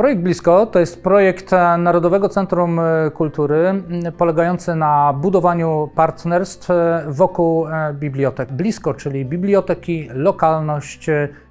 Projekt Blisko to jest projekt e, Narodowego Centrum e, Kultury polegający na budowaniu partnerstw e, wokół bibliotek. Blisko, czyli biblioteki, lokalność,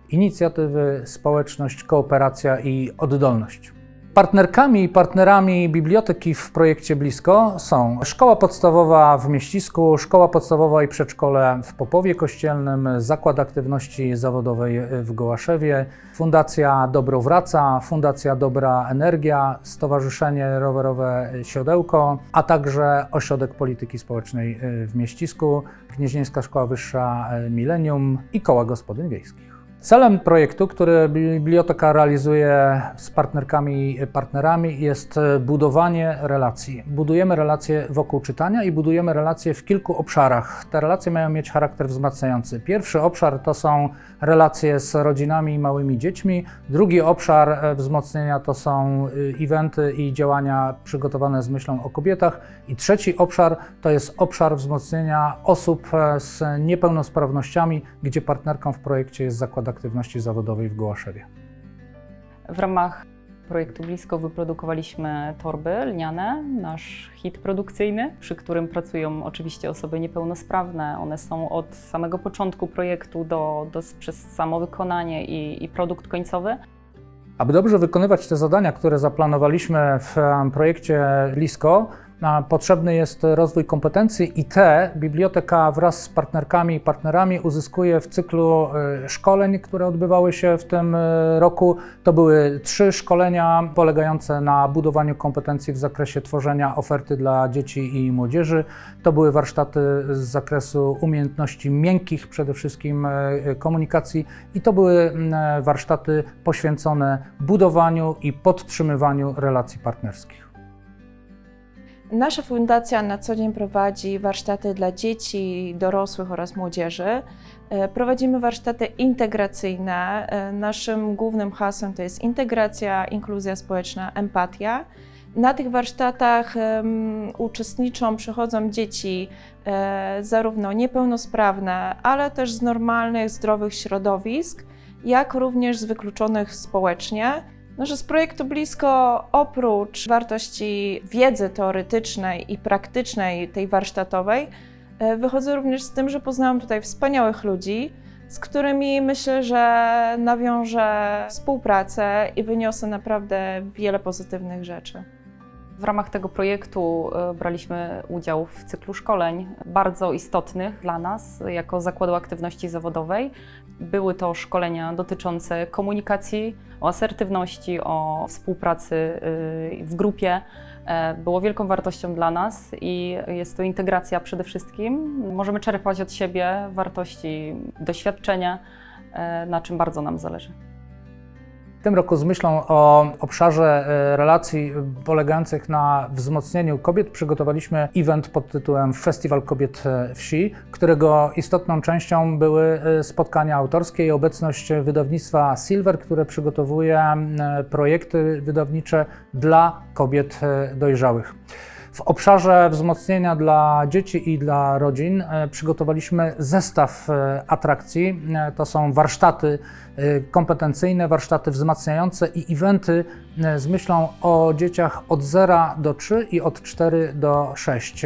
inicjatywy, społeczność, kooperacja i oddolność. Partnerkami i partnerami biblioteki w projekcie Blisko są Szkoła Podstawowa w Mieścisku, Szkoła Podstawowa i Przedszkole w Popowie Kościelnym, Zakład Aktywności Zawodowej w Gołaszewie, Fundacja Dobro Wraca, Fundacja Dobra Energia, Stowarzyszenie Rowerowe Siodełko, a także Ośrodek Polityki Społecznej w Mieścisku, Gnieźnieńska Szkoła Wyższa Millennium i Koła Gospodyń Wiejskich. Celem projektu, który biblioteka realizuje z partnerkami i partnerami, jest budowanie relacji. Budujemy relacje wokół czytania i budujemy relacje w kilku obszarach. Te relacje mają mieć charakter wzmacniający. Pierwszy obszar to są relacje z rodzinami i małymi dziećmi. Drugi obszar e, wzmocnienia to są y, eventy i działania przygotowane z myślą o kobietach. I trzeci obszar to jest obszar wzmocnienia osób e, z niepełnosprawnościami, gdzie partnerką w projekcie jest Zakład Aktywności Zawodowej w Gołaszewie. W ramach projektu Blisko wyprodukowaliśmy torby lniane, nasz hit produkcyjny, przy którym pracują oczywiście osoby niepełnosprawne. One są od samego początku projektu do, do, przez samo wykonanie i, i produkt końcowy. Aby dobrze wykonywać te zadania, które zaplanowaliśmy w projekcie LISCO, a, potrzebny jest rozwój kompetencji i te biblioteka wraz z partnerkami i partnerami uzyskuje w cyklu e, szkoleń, które odbywały się w tym e, roku. To były trzy szkolenia polegające na budowaniu kompetencji w zakresie tworzenia oferty dla dzieci i młodzieży. To były warsztaty z zakresu umiejętności miękkich, przede wszystkim e, komunikacji, i to były warsztaty poświęcone budowaniu i podtrzymywaniu relacji partnerskich. Nasza fundacja na co dzień prowadzi warsztaty dla dzieci, dorosłych oraz młodzieży. E, Prowadzimy warsztaty integracyjne. E, Naszym głównym hasłem to jest integracja, inkluzja społeczna, empatia. Na tych warsztatach em, uczestniczą, przychodzą dzieci e, zarówno niepełnosprawne, ale też z normalnych, zdrowych środowisk, jak również z wykluczonych społecznie. No, że z projektu Blisko oprócz wartości wiedzy teoretycznej i praktycznej, tej warsztatowej, e, wychodzę również z tym, że poznałam tutaj wspaniałych ludzi, z którymi myślę, że nawiążę współpracę i wyniosę naprawdę wiele pozytywnych rzeczy. W ramach tego projektu e, braliśmy udział w cyklu szkoleń bardzo istotnych dla nas jako Zakładu Aktywności Zawodowej. Były to szkolenia dotyczące komunikacji, o asertywności, o współpracy y, w grupie. E, Było wielką wartością dla nas i jest to integracja przede wszystkim. Możemy czerpać od siebie wartości, doświadczenia, e, na czym bardzo nam zależy. W tym roku z myślą o obszarze e, relacji polegających na wzmocnieniu kobiet przygotowaliśmy event pod tytułem Festiwal Kobiet e, Wsi, którego istotną częścią były e, spotkania autorskie i obecność wydawnictwa Silver, które przygotowuje projekty wydawnicze dla kobiet e, dojrzałych. W obszarze wzmocnienia dla dzieci i dla rodzin e, przygotowaliśmy zestaw e, atrakcji. E, To są warsztaty kompetencyjne, warsztaty wzmacniające i eventy z myślą o dzieciach od 0 do 3 i od 4 do 6.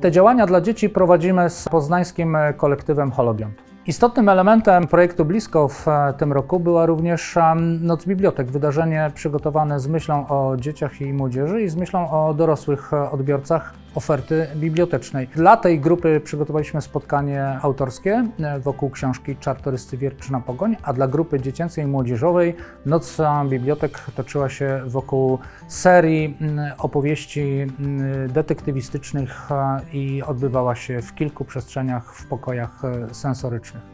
Te działania dla dzieci prowadzimy z poznańskim kolektywem Holobiont. Istotnym elementem projektu Blisko w e, tym roku była również em, Noc Bibliotek, wydarzenie przygotowane z myślą o dzieciach i młodzieży i z myślą o dorosłych e, odbiorcach oferty bibliotecznej. Dla tej grupy przygotowaliśmy spotkanie autorskie e, wokół książki Czartoryscy Wierczyna Pogoń, a dla grupy dziecięcej i młodzieżowej Noc Bibliotek toczyła się wokół serii opowieści detektywistycznych e, i odbywała się w kilku przestrzeniach w pokojach e, sensorycznych.